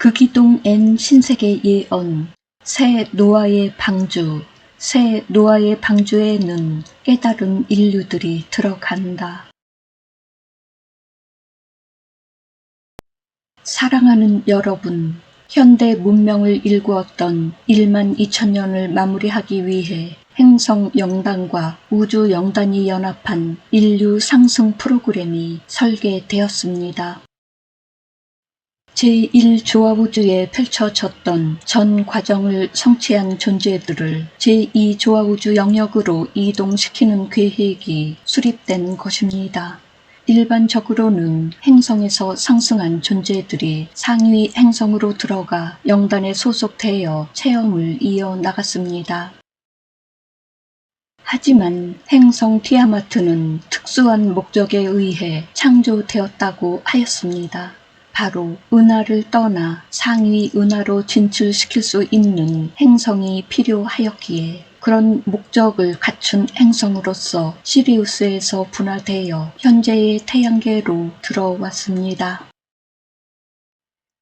극이동 N 신세계 예언 새 노아의 방주 새 노아의 방주에 는 깨달은 인류들이 들어간다. 사랑하는 여러분, 현대 문명을 일구었던 1만 2천년을 마무리하기 위해 행성 영단과 우주 영단이 연합한 인류 상승 프로그램이 설계되었습니다. 제1조화우주에 펼쳐졌던 전 과정을 성취한 존재들을 제2조화우주 영역으로 이동시키는 계획이 수립된 것입니다. 일반적으로는 행성에서 상승한 존재들이 상위 행성으로 들어가 영단에 소속되어 체험을 이어나갔습니다. 하지만 행성 티아마트는 특수한 목적에 의해 창조되었다고 하였습니다. 바로 은하를 떠나 상위 은하로 진출시킬 수 있는 행성이 필요하였기에 그런 목적을 갖춘 행성으로서 시리우스에서 분화되어 현재의 태양계로 들어왔습니다.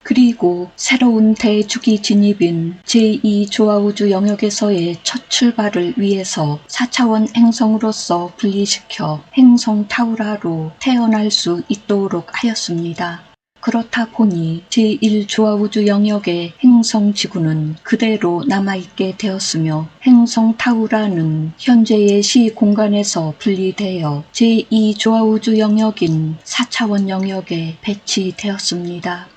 그리고 새로운 대주기 진입인 제2조화우주 영역에서의 첫 출발을 위해서 4차원 행성으로서 분리시켜 행성 타우라로 태어날 수 있도록 하였습니다. 그렇다 보니 제1조화우주 영역의 행성 지구는 그대로 남아있게 되었으며 행성 타우라는 현재의 시 공간에서 분리되어 제2조화우주 영역인 4차원 영역에 배치되었습니다.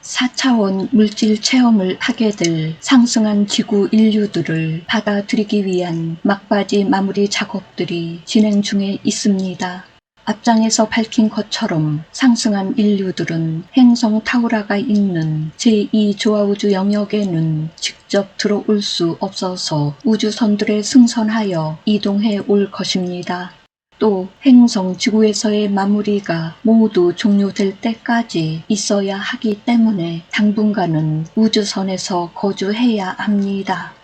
4차원 물질 체험을 하게 될 상승한 지구 인류들을 받아들이기 위한 막바지 마무리 작업들이 진행 중에 있습니다. 앞장에서 밝힌 것처럼 상승한 인류들은 행성 타우라가 있는 제2조화우주 영역에는 직접 들어올 수 없어서 우주선들에 승선하여 이동해 올 것입니다. 또 행성 지구에서의 마무리가 모두 종료될 때까지 있어야 하기 때문에 당분간은 우주선에서 거주해야 합니다.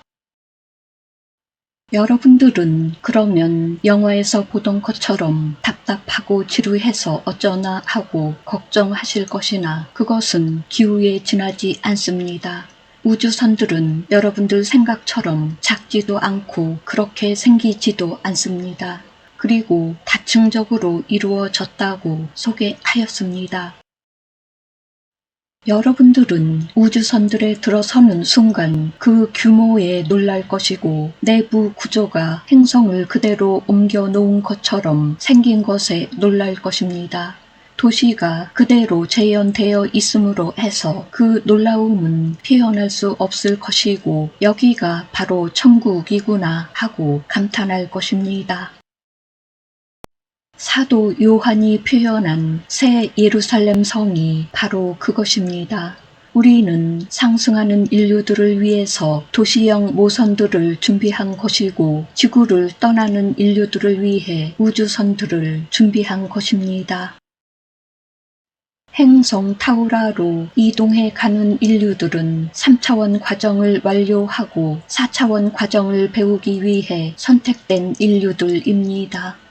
여러분들은 그러면 영화에서 보던 것처럼 답답하고 지루해서 어쩌나 하고 걱정하실 것이나 그것은 기후에 지나지 않습니다. 우주선들은 여러분들 생각처럼 작지도 않고 그렇게 생기지도 않습니다. 그리고 다층적으로 이루어졌다고 소개하였습니다. 여러분들은 우주선들에 들어서는 순간 그 규모에 놀랄 것이고 내부 구조가 행성을 그대로 옮겨 놓은 것처럼 생긴 것에 놀랄 것입니다. 도시가 그대로 재현되어 있으므로 해서 그 놀라움은 표현할 수 없을 것이고 여기가 바로 천국이구나 하고 감탄할 것입니다. 사도 요한이 표현한 새 예루살렘 성이 바로 그것입니다. 우리는 상승하는 인류들을 위해서 도시형 모선들을 준비한 것이고 지구를 떠나는 인류들을 위해 우주선들을 준비한 것입니다. 행성 타우라로 이동해 가는 인류들은 3차원 과정을 완료하고 4차원 과정을 배우기 위해 선택된 인류들입니다.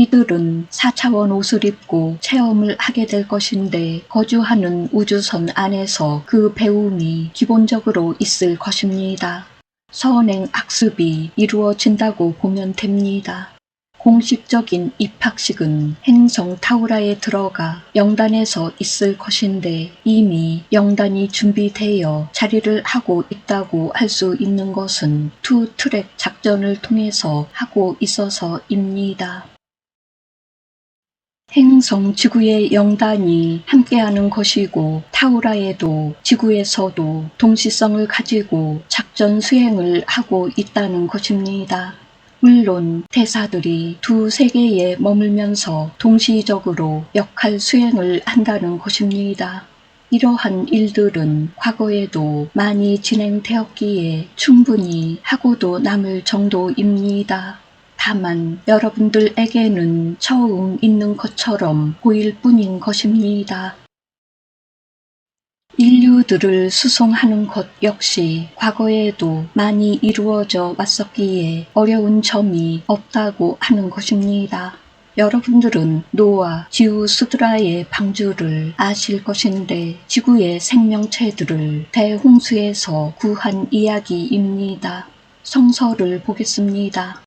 이들은 4차원 옷을 입고 체험을 하게 될 것인데 거주하는 우주선 안에서 그 배움이 기본적으로 있을 것입니다. 선행 학습이 이루어진다고 보면 됩니다. 공식적인 입학식은 행성 타우라에 들어가 영단에서 있을 것인데 이미 영단이 준비되어 자리를 하고 있다고 할 수 있는 것은 투 트랙 작전을 통해서 하고 있어서입니다. 행성 지구의 영단이 함께하는 것이고 타우라에도 지구에서도 동시성을 가지고 작전 수행을 하고 있다는 것입니다. 물론 대사들이 두 세계에 머물면서 동시적으로 역할 수행을 한다는 것입니다. 이러한 일들은 과거에도 많이 진행되었기에 충분히 하고도 남을 정도입니다. 다만 여러분들에게는 처음 있는 것처럼 보일 뿐인 것입니다. 인류들을 수송하는 것 역시 과거에도 많이 이루어져 왔었기에 어려운 점이 없다고 하는 것입니다. 여러분들은 노아, 지우스드라의 방주를 아실 것인데 지구의 생명체들을 대홍수에서 구한 이야기입니다. 성서를 보겠습니다.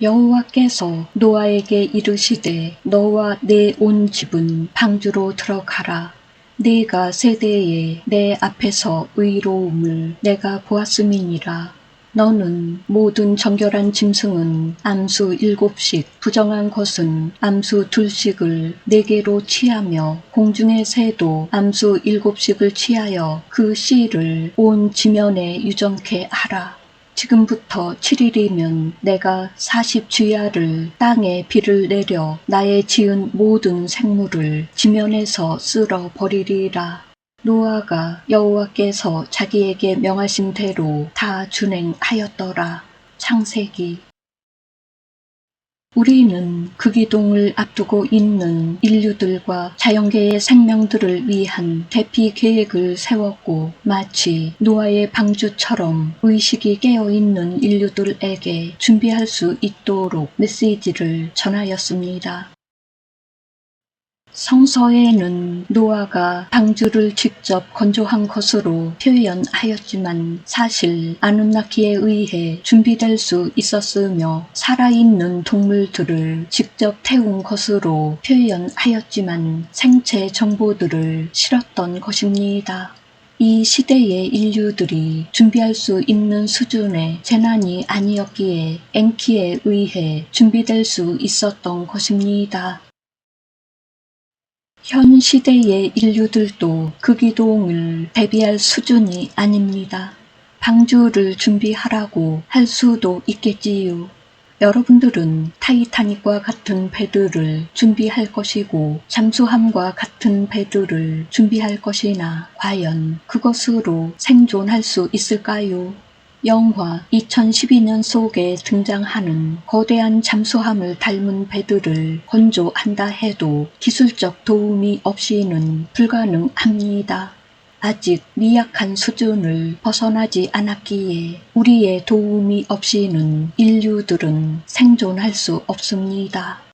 여호와께서 노아에게 이르시되 너와 내 온 집은 방주로 들어가라. 네가 세대에 내 앞에서 의로움을 내가 보았음이니라. 너는 모든 정결한 짐승은 암수 일곱씩, 부정한 것은 암수 둘씩을 네 개로 취하며 공중의 새도 암수 일곱씩을 취하여 그 씨를 온 지면에 유정케 하라. 지금부터 7일이면 내가 40주야를 땅에 비를 내려 나의 지은 모든 생물을 지면에서 쓸어 버리리라. 노아가 여호와께서 자기에게 명하신 대로 다 준행하였더라. 창세기 우리는 그 기동을 앞두고 있는 인류들과 자연계의 생명들을 위한 대피 계획을 세웠고 마치 노아의 방주처럼 의식이 깨어있는 인류들에게 준비할 수 있도록 메시지를 전하였습니다. 성서에는 노아가 방주를 직접 건조한 것으로 표현하였지만 사실 아누나키에 의해 준비될 수 있었으며 살아있는 동물들을 직접 태운 것으로 표현하였지만 생체 정보들을 실었던 것입니다. 이 시대의 인류들이 준비할 수 있는 수준의 재난이 아니었기에 엔키에 의해 준비될 수 있었던 것입니다. 현 시대의 인류들도 그 기동을 대비할 수준이 아닙니다. 방주를 준비하라고 할 수도 있겠지요. 여러분들은 타이타닉과 같은 배들을 준비할 것이고 잠수함과 같은 배들을 준비할 것이나 과연 그것으로 생존할 수 있을까요? 영화 2012년 속에 등장하는 거대한 잠수함을 닮은 배들을 건조한다 해도 기술적 도움이 없이는 불가능합니다. 아직 미약한 수준을 벗어나지 않았기에 우리의 도움이 없이는 인류들은 생존할 수 없습니다.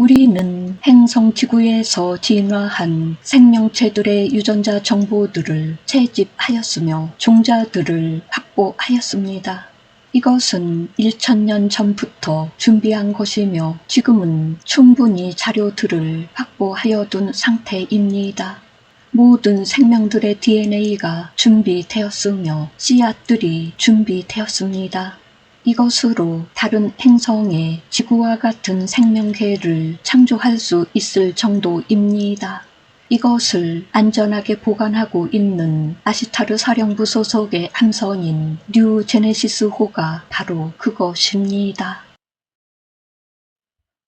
우리는 행성 지구에서 진화한 생명체들의 유전자 정보들을 채집하였으며 종자들을 확보하였습니다. 이것은 1천년 전부터 준비한 것이며 지금은 충분히 자료들을 확보하여 둔 상태입니다. 모든 생명들의 DNA가 준비되었으며 씨앗들이 준비되었습니다. 이것으로 다른 행성에 지구와 같은 생명계를 창조할 수 있을 정도입니다. 이것을 안전하게 보관하고 있는 아시타르 사령부 소속의 함선인 뉴 제네시스호가 바로 그것입니다.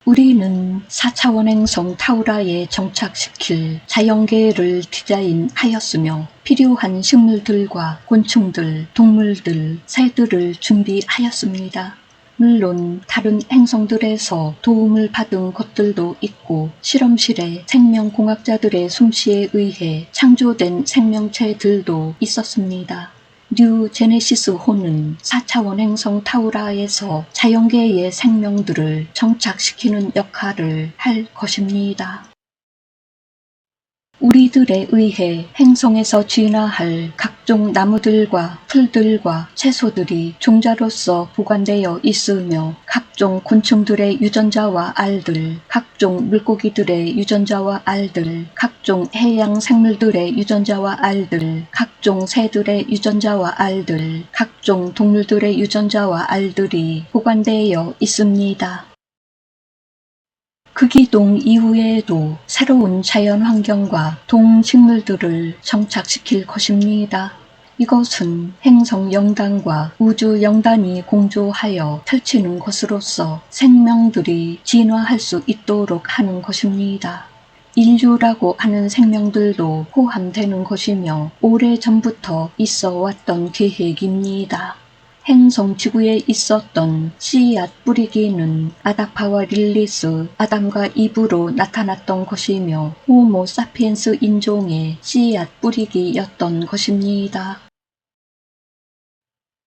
우리는 4차원 행성 타우라에 정착시킬 자연계를 디자인하였으며 필요한 식물들과 곤충들, 동물들, 새들을 준비하였습니다. 물론 다른 행성들에서 도움을 받은 것들도 있고 실험실에 생명공학자들의 솜씨에 의해 창조된 생명체들도 있었습니다. 뉴 제네시스 호는 4차원 행성 타우라에서 자연계의 생명들을 정착시키는 역할을 할 것입니다. 우리들에 의해 행성에서 진화할 각종 나무들과 풀들과 채소들이 종자로서 보관되어 있으며 각종 곤충들의 유전자와 알들, 각종 물고기들의 유전자와 알들, 각종 해양 생물들의 유전자와 알들, 각종 새들의 유전자와 알들, 각종 동물들의 유전자와 알들이 보관되어 있습니다. 그 기동 이후에도 새로운 자연 환경과 동식물들을 정착시킬 것입니다. 이것은 행성 영단과 우주 영단이 공조하여 펼치는 것으로서 생명들이 진화할 수 있도록 하는 것입니다. 인류라고 하는 생명들도 포함되는 것이며 오래전부터 있어 왔던 계획입니다. 행성 지구에 있었던 씨앗 뿌리기는 아닥파와 릴리스, 아담과 이브로 나타났던 것이며 호모 사피엔스 인종의 씨앗 뿌리기였던 것입니다.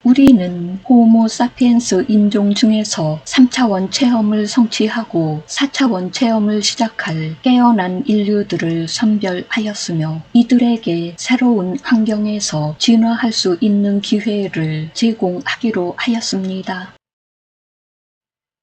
우리는 호모 사피엔스 인종 중에서 3차원 체험을 성취하고 4차원 체험을 시작할 깨어난 인류들을 선별하였으며 이들에게 새로운 환경에서 진화할 수 있는 기회를 제공하기로 하였습니다.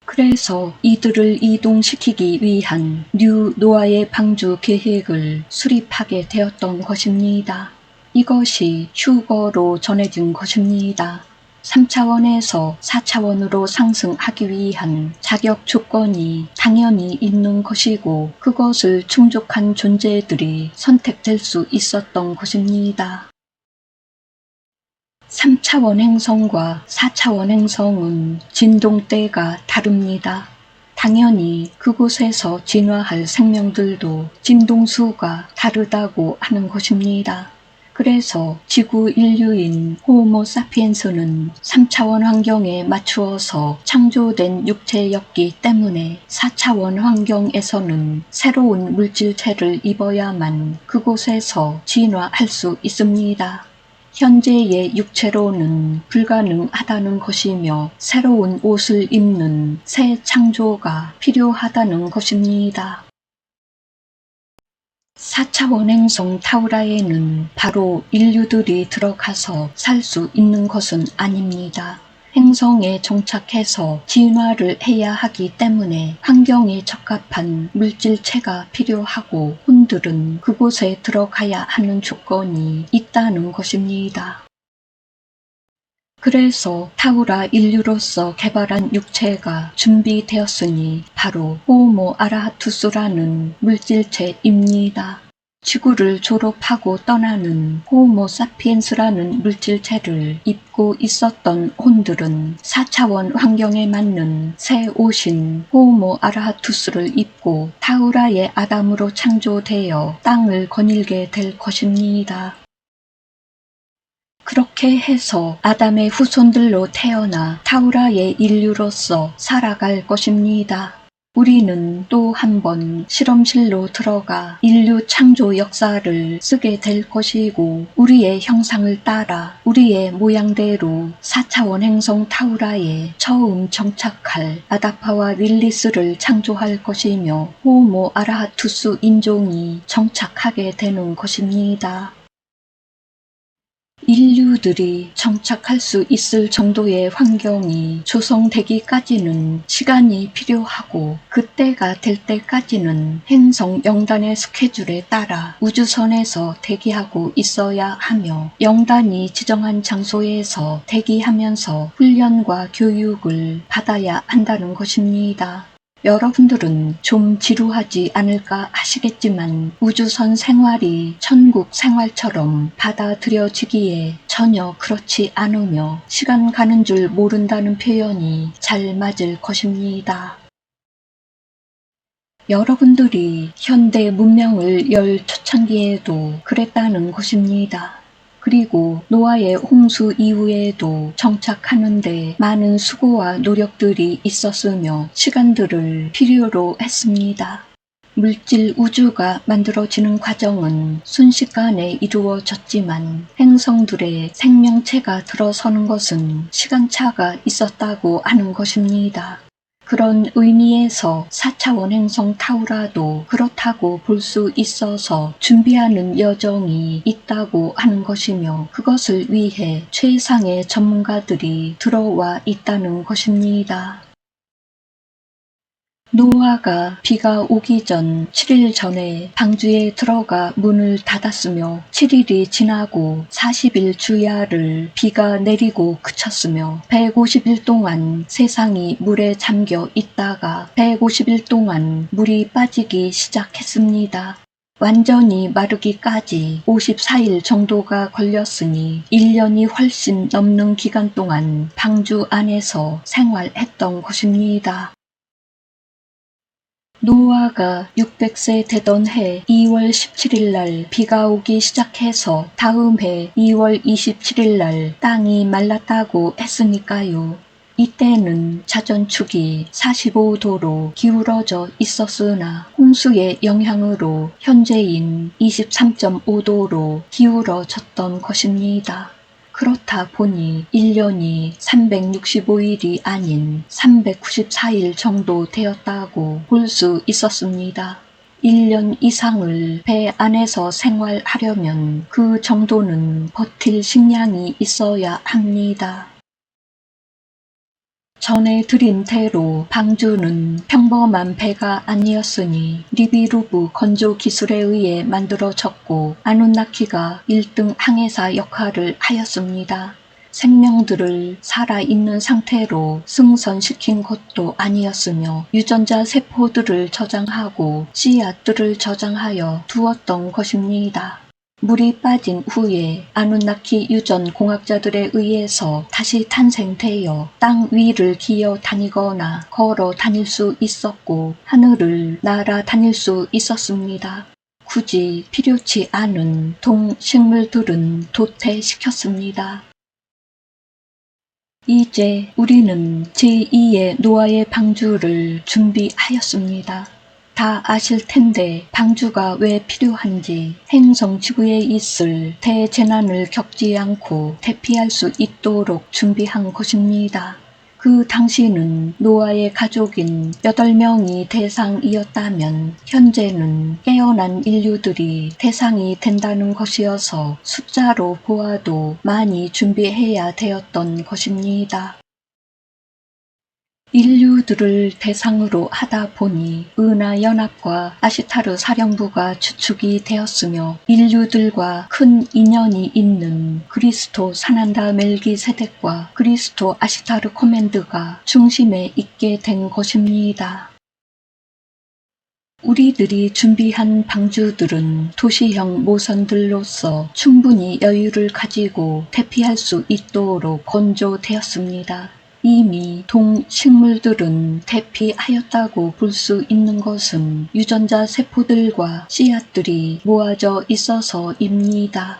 그래서 이들을 이동시키기 위한 뉴 노아의 방주 계획을 수립하게 되었던 것입니다. 이것이 휴거로 전해진 것입니다. 3차원에서 4차원으로 상승하기 위한 자격 조건이 당연히 있는 것이고 그것을 충족한 존재들이 선택될 수 있었던 것입니다. 3차원 행성과 4차원 행성은 진동대가 다릅니다. 당연히 그곳에서 진화할 생명들도 진동수가 다르다고 하는 것입니다. 그래서 지구 인류인 호모 사피엔스는 3차원 환경에 맞추어서 창조된 육체였기 때문에 4차원 환경에서는 새로운 물질체를 입어야만 그곳에서 진화할 수 있습니다. 현재의 육체로는 불가능하다는 것이며 새로운 옷을 입는 새 창조가 필요하다는 것입니다. 4차 원 행성 타우라에는 바로 인류들이 들어가서 살 수 있는 것은 아닙니다. 행성에 정착해서 진화를 해야 하기 때문에 환경에 적합한 물질체가 필요하고 혼들은 그곳에 들어가야 하는 조건이 있다는 것입니다. 그래서 타우라 인류로서 개발한 육체가 준비되었으니 바로 호모 아라하투스라는 물질체입니다. 지구를 졸업하고 떠나는 호모 사피엔스라는 물질체를 입고 있었던 혼들은 4차원 환경에 맞는 새 옷인 호모 아라하투스를 입고 타우라의 아담으로 창조되어 땅을 거닐게 될 것입니다. 그렇게 해서 아담의 후손들로 태어나 타우라의 인류로서 살아갈 것입니다. 우리는 또 한 번 실험실로 들어가 인류 창조 역사를 쓰게 될 것이고 우리의 형상을 따라 우리의 모양대로 4차원 행성 타우라에 처음 정착할 아다파와 릴리스를 창조할 것이며 호모 아라하투스 인종이 정착하게 되는 것입니다. 인류들이 정착할 수 있을 정도의 환경이 조성되기까지는 시간이 필요하고 그때가 될 때까지는 행성 영단의 스케줄에 따라 우주선에서 대기하고 있어야 하며 영단이 지정한 장소에서 대기하면서 훈련과 교육을 받아야 한다는 것입니다. 여러분들은 좀 지루하지 않을까 하시겠지만 우주선 생활이 천국 생활처럼 받아들여지기에 전혀 그렇지 않으며 시간 가는 줄 모른다는 표현이 잘 맞을 것입니다. 여러분들이 현대 문명을 열 초창기에도 그랬다는 것입니다. 그리고 노아의 홍수 이후에도 정착하는데 많은 수고와 노력들이 있었으며 시간들을 필요로 했습니다. 물질 우주가 만들어지는 과정은 순식간에 이루어졌지만 행성들의 생명체가 들어서는 것은 시간차가 있었다고 하는 것입니다. 그런 의미에서 4차원 행성 타우라도 그렇다고 볼 수 있어서 준비하는 여정이 있다고 하는 것이며 그것을 위해 최상의 전문가들이 들어와 있다는 것입니다. 노아가 비가 오기 전 7일 전에 방주에 들어가 문을 닫았으며 7일이 지나고 40일 주야를 비가 내리고 그쳤으며 150일 동안 세상이 물에 잠겨 있다가 150일 동안 물이 빠지기 시작했습니다. 완전히 마르기까지 54일 정도가 걸렸으니 1년이 훨씬 넘는 기간 동안 방주 안에서 생활했던 것입니다. 노아가 600세 되던 해 2월 17일 날 비가 오기 시작해서 다음 해 2월 27일 날 땅이 말랐다고 했으니까요. 이때는 자전축이 45도로 기울어져 있었으나 홍수의 영향으로 현재인 23.5도로 기울어졌던 것입니다. 그렇다 보니 1년이 365일이 아닌 394일 정도 되었다고 볼 수 있었습니다. 1년 이상을 배 안에서 생활하려면 그 정도는 버틸 식량이 있어야 합니다. 전에 드린 대로 방주는 평범한 배가 아니었으니 리비루브 건조 기술에 의해 만들어졌고 아누나키가 1등 항해사 역할을 하였습니다. 생명들을 살아있는 상태로 승선시킨 것도 아니었으며 유전자 세포들을 저장하고 씨앗들을 저장하여 두었던 것입니다. 물이 빠진 후에 아누나키 유전 공학자들에 의해서 다시 탄생되어 땅 위를 기어 다니거나 걸어 다닐 수 있었고 하늘을 날아 다닐 수 있었습니다. 굳이 필요치 않은 동식물들은 도태시켰습니다. 이제 우리는 제2의 노아의 방주를 준비하였습니다. 다 아실 텐데 방주가 왜 필요한지 행성 지구에 있을 대재난을 겪지 않고 대피할 수 있도록 준비한 것입니다. 그 당시는 노아의 가족인 8명이 대상이었다면 현재는 깨어난 인류들이 대상이 된다는 것이어서 숫자로 보아도 많이 준비해야 되었던 것입니다. 인류들을 대상으로 하다 보니 은하 연합과 아시타르 사령부가 주축이 되었으며 인류들과 큰 인연이 있는 그리스토 사난다 멜기세덱과 그리스토 아시타르 코맨드가 중심에 있게 된 것입니다. 우리들이 준비한 방주들은 도시형 모선들로서 충분히 여유를 가지고 대피할 수 있도록 건조되었습니다. 이미 동식물들은 대피하였다고 볼 수 있는 것은 유전자 세포들과 씨앗들이 모아져 있어서입니다.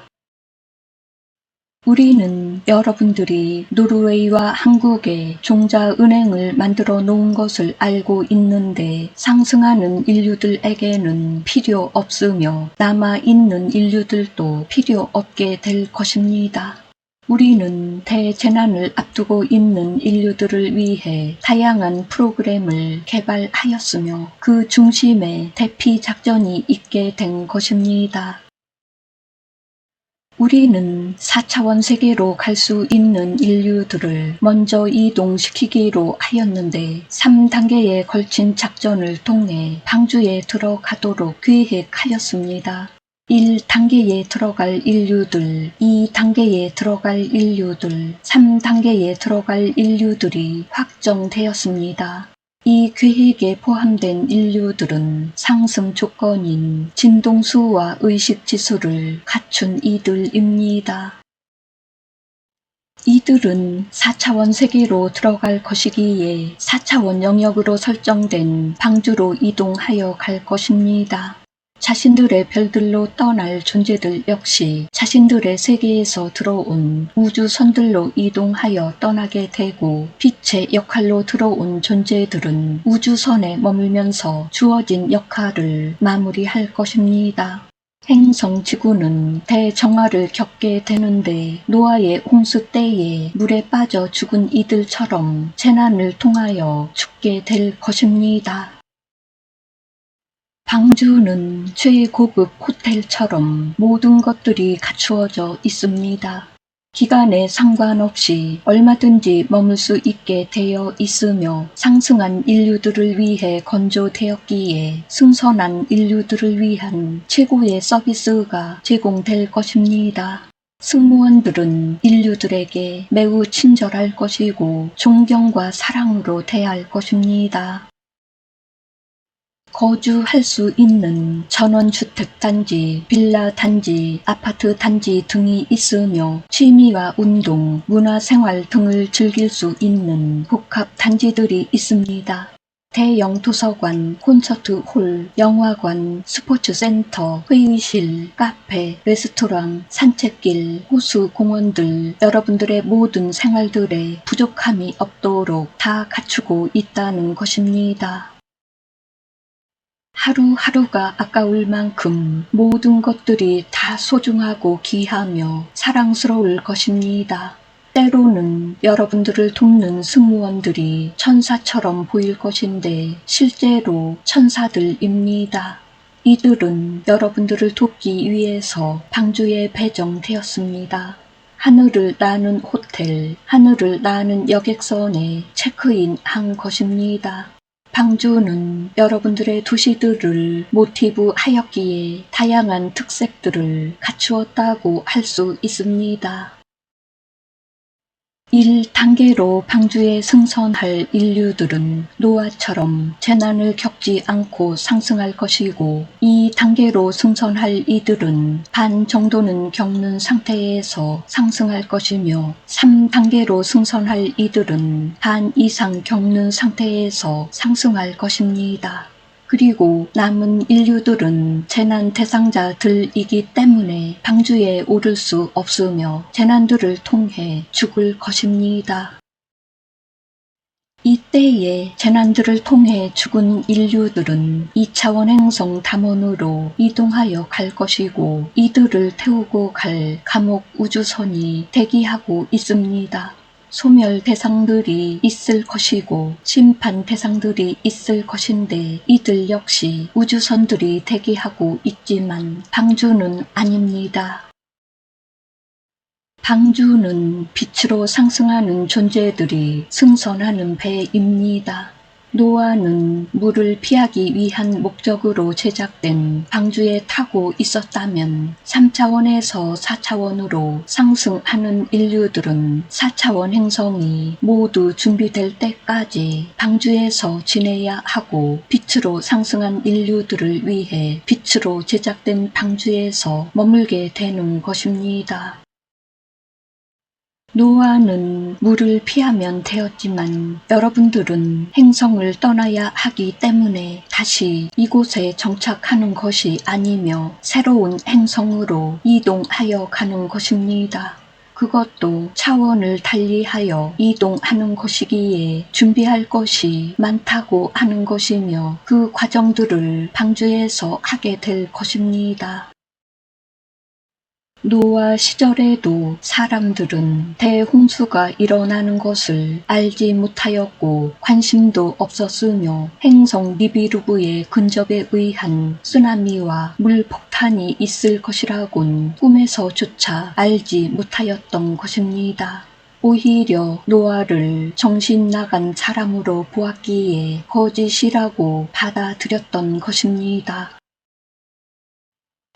우리는 여러분들이 노르웨이와 한국에 종자은행을 만들어 놓은 것을 알고 있는데 상승하는 인류들에게는 필요 없으며 남아있는 인류들도 필요 없게 될 것입니다. 우리는 대재난을 앞두고 있는 인류들을 위해 다양한 프로그램을 개발하였으며 그 중심에 대피 작전이 있게 된 것입니다. 우리는 4차원 세계로 갈 수 있는 인류들을 먼저 이동시키기로 하였는데 3단계에 걸친 작전을 통해 방주에 들어가도록 계획하였습니다. 1단계에 들어갈 인류들, 2단계에 들어갈 인류들, 3단계에 들어갈 인류들이 확정되었습니다. 이 계획에 포함된 인류들은 상승 조건인 진동수와 의식지수를 갖춘 이들입니다. 이들은 4차원 세계로 들어갈 것이기에 4차원 영역으로 설정된 방주로 이동하여 갈 것입니다. 자신들의 별들로 떠날 존재들 역시 자신들의 세계에서 들어온 우주선들로 이동하여 떠나게 되고 빛의 역할로 들어온 존재들은 우주선에 머물면서 주어진 역할을 마무리할 것입니다. 행성 지구는 대정화를 겪게 되는데 노아의 홍수 때에 물에 빠져 죽은 이들처럼 재난을 통하여 죽게 될 것입니다. 방주는 최고급 호텔처럼 모든 것들이 갖추어져 있습니다. 기간에 상관없이 얼마든지 머물 수 있게 되어 있으며 상승한 인류들을 위해 건조되었기에 승선한 인류들을 위한 최고의 서비스가 제공될 것입니다. 승무원들은 인류들에게 매우 친절할 것이고 존경과 사랑으로 대할 것입니다. 거주할 수 있는 전원주택단지, 빌라 단지, 아파트 단지 등이 있으며 취미와 운동, 문화생활 등을 즐길 수 있는 복합 단지들이 있습니다. 대형 도서관, 콘서트 홀, 영화관, 스포츠센터, 회의실, 카페, 레스토랑, 산책길, 호수, 공원들 여러분들의 모든 생활들에 부족함이 없도록 다 갖추고 있다는 것입니다. 하루하루가 아까울 만큼 모든 것들이 다 소중하고 귀하며 사랑스러울 것입니다. 때로는 여러분들을 돕는 승무원들이 천사처럼 보일 것인데 실제로 천사들입니다. 이들은 여러분들을 돕기 위해서 방주에 배정되었습니다. 하늘을 나는 호텔, 하늘을 나는 여객선에 체크인 한 것입니다. 방주는 여러분들의 도시들을 모티브 하였기에 다양한 특색들을 갖추었다고 할 수 있습니다. 1단계로 방주에 승선할 인류들은 노아처럼 재난을 겪지 않고 상승할 것이고 2단계로 승선할 이들은 반 정도는 겪는 상태에서 상승할 것이며 3단계로 승선할 이들은 반 이상 겪는 상태에서 상승할 것입니다. 그리고 남은 인류들은 재난 대상자들이기 때문에 방주에 오를 수 없으며 재난들을 통해 죽을 것입니다. 이때에 재난들을 통해 죽은 인류들은 2차원 행성 담원으로 이동하여 갈 것이고 이들을 태우고 갈 감옥 우주선이 대기하고 있습니다. 소멸 대상들이 있을 것이고 심판 대상들이 있을 것인데 이들 역시 우주선들이 대기하고 있지만 방주는 아닙니다. 방주는 빛으로 상승하는 존재들이 승선하는 배입니다. 노아는 물을 피하기 위한 목적으로 제작된 방주에 타고 있었다면 3차원에서 4차원으로 상승하는 인류들은 4차원 행성이 모두 준비될 때까지 방주에서 지내야 하고 빛으로 상승한 인류들을 위해 빛으로 제작된 방주에서 머물게 되는 것입니다. 노아는 물을 피하면 되었지만 여러분들은 행성을 떠나야 하기 때문에 다시 이곳에 정착하는 것이 아니며 새로운 행성으로 이동하여 가는 것입니다. 그것도 차원을 달리하여 이동하는 것이기에 준비할 것이 많다고 하는 것이며 그 과정들을 방주에서 하게 될 것입니다. 노아 시절에도 사람들은 대홍수가 일어나는 것을 알지 못하였고 관심도 없었으며 행성 니비루브의 근접에 의한 쓰나미와 물폭탄이 있을 것이라곤 꿈에서조차 알지 못하였던 것입니다. 오히려 노아를 정신 나간 사람으로 보았기에 거짓이라고 받아들였던 것입니다.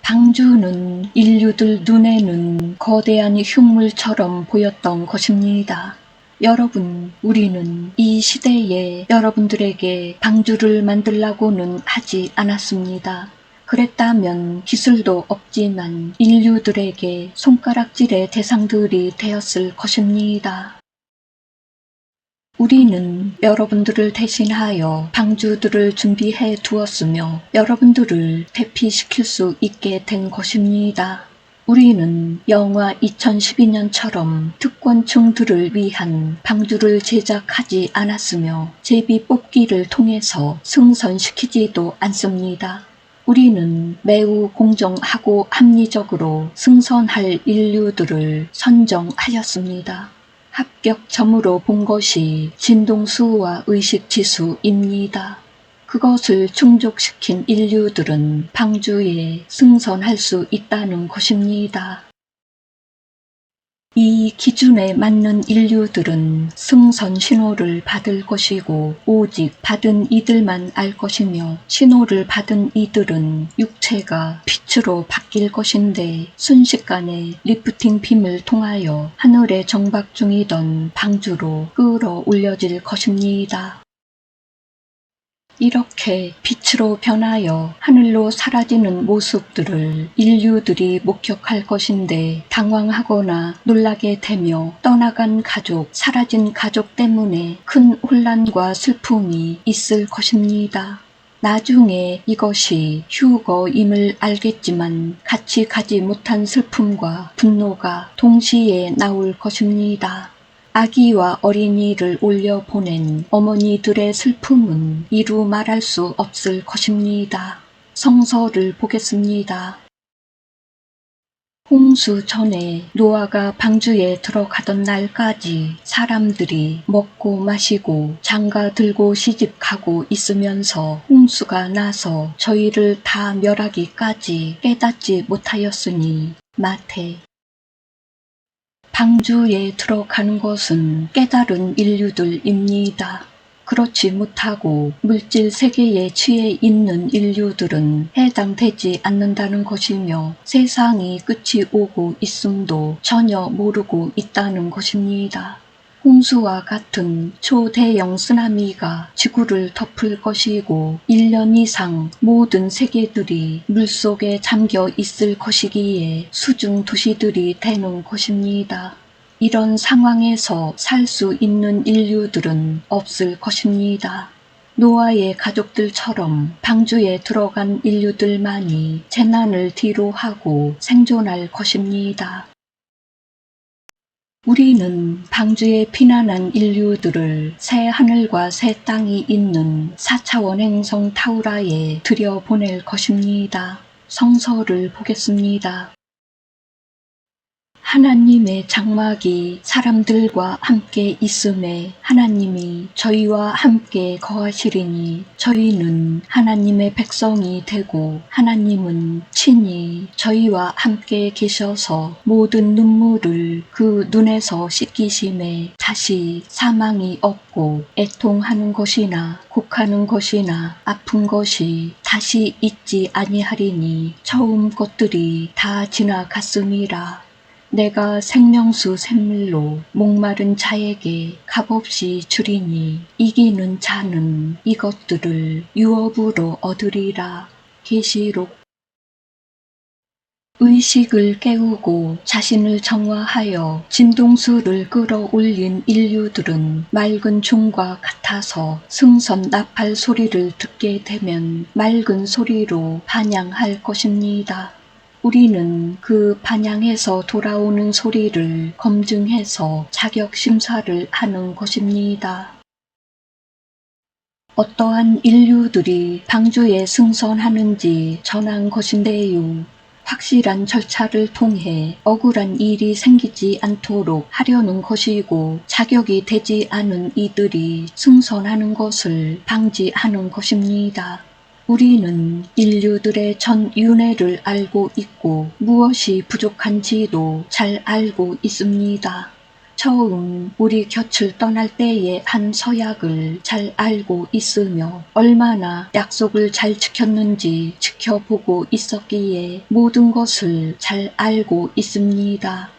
방주는 인류들 눈에는 거대한 흉물처럼 보였던 것입니다. 여러분, 우리는 이 시대에 여러분들에게 방주를 만들라고는 하지 않았습니다. 그랬다면 기술도 없지만 인류들에게 손가락질의 대상들이 되었을 것입니다. 우리는 여러분들을 대신하여 방주들을 준비해 두었으며 여러분들을 대피시킬 수 있게 된 것입니다. 우리는 영화 2012년처럼 특권층들을 위한 방주를 제작하지 않았으며 제비 뽑기를 통해서 승선시키지도 않습니다. 우리는 매우 공정하고 합리적으로 승선할 인류들을 선정하였습니다. 합격점으로 본 것이 진동수와 의식지수입니다. 그것을 충족시킨 인류들은 방주에 승선할 수 있다는 것입니다. 이 기준에 맞는 인류들은 승선 신호를 받을 것이고 오직 받은 이들만 알 것이며 신호를 받은 이들은 육체가 빛으로 바뀔 것인데 순식간에 리프팅 빔을 통하여 하늘에 정박 중이던 방주로 끌어 올려질 것입니다. 이렇게 빛으로 변하여 하늘로 사라지는 모습들을 인류들이 목격할 것인데 당황하거나 놀라게 되며 떠나간 가족, 사라진 가족 때문에 큰 혼란과 슬픔이 있을 것입니다. 나중에 이것이 휴거임을 알겠지만 같이 가지 못한 슬픔과 분노가 동시에 나올 것입니다. 아기와 어린이를 올려 보낸 어머니들의 슬픔은 이루 말할 수 없을 것입니다. 성서를 보겠습니다. 홍수 전에 노아가 방주에 들어가던 날까지 사람들이 먹고 마시고 장가 들고 시집 가고 있으면서 홍수가 나서 저희를 다 멸하기까지 깨닫지 못하였으니 마태 방주에 들어가는 것은 깨달은 인류들입니다. 그렇지 못하고 물질 세계에 취해 있는 인류들은 해당되지 않는다는 것이며 세상이 끝이 오고 있음도 전혀 모르고 있다는 것입니다. 홍수와 같은 초대형 쓰나미가 지구를 덮을 것이고 1년 이상 모든 세계들이 물속에 잠겨 있을 것이기에 수중 도시들이 되는 것입니다. 이런 상황에서 살 수 있는 인류들은 없을 것입니다. 노아의 가족들처럼 방주에 들어간 인류들만이 재난을 뒤로 하고 생존할 것입니다. 우리는 방주에 피난한 인류들을 새 하늘과 새 땅이 있는 4차 원 행성 타우라에 들여보낼 것입니다. 성서를 보겠습니다. 하나님의 장막이 사람들과 함께 있음에 하나님이 저희와 함께 거하시리니 저희는 하나님의 백성이 되고 하나님은 친히 저희와 함께 계셔서 모든 눈물을 그 눈에서 씻기심에 다시 사망이 없고 애통하는 것이나 곡하는 것이나 아픈 것이 다시 있지 아니하리니 처음 것들이 다 지나갔음이라. 내가 생명수 샘물로 목마른 자에게 값없이 주리니 이기는 자는 이것들을 유업으로 얻으리라. 계시록 의식을 깨우고 자신을 정화하여 진동수를 끌어올린 인류들은 맑은 종과 같아서 승선 나팔 소리를 듣게 되면 맑은 소리로 반향할 것입니다. 우리는 그 반향에서 돌아오는 소리를 검증해서 자격 심사를 하는 것입니다. 어떠한 인류들이 방주에 승선하는지 전한 것인데요. 확실한 절차를 통해 억울한 일이 생기지 않도록 하려는 것이고 자격이 되지 않은 이들이 승선하는 것을 방지하는 것입니다. 우리는 인류들의 전 윤회를 알고 있고 무엇이 부족한지도 잘 알고 있습니다. 처음 우리 곁을 떠날 때의 한 서약을 잘 알고 있으며 얼마나 약속을 잘 지켰는지 지켜보고 있었기에 모든 것을 잘 알고 있습니다.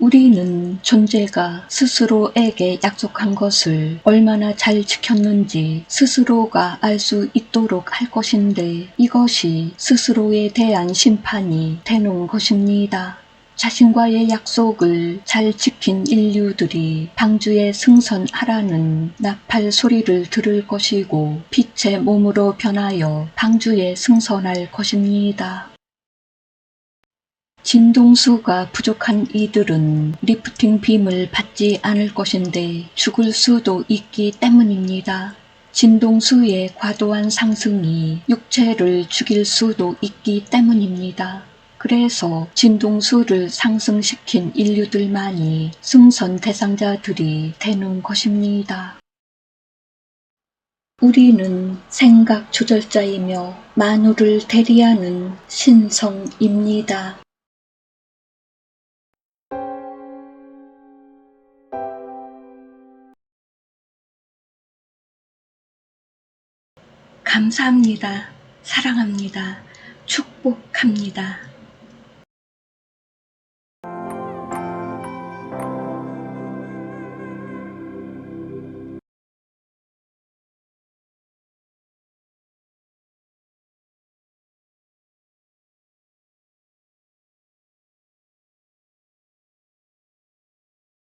우리는 존재가 스스로에게 약속한 것을 얼마나 잘 지켰는지 스스로가 알 수 있도록 할 것인데 이것이 스스로에 대한 심판이 되는 것입니다. 자신과의 약속을 잘 지킨 인류들이 방주에 승선하라는 나팔 소리를 들을 것이고 빛의 몸으로 변하여 방주에 승선할 것입니다. 진동수가 부족한 이들은 리프팅 빔을 받지 않을 것인데 죽을 수도 있기 때문입니다. 진동수의 과도한 상승이 육체를 죽일 수도 있기 때문입니다. 그래서 진동수를 상승시킨 인류들만이 승선 대상자들이 되는 것입니다. 우리는 생각 조절자이며 만우를 대리하는 신성입니다. 감사합니다. 사랑합니다. 축복합니다.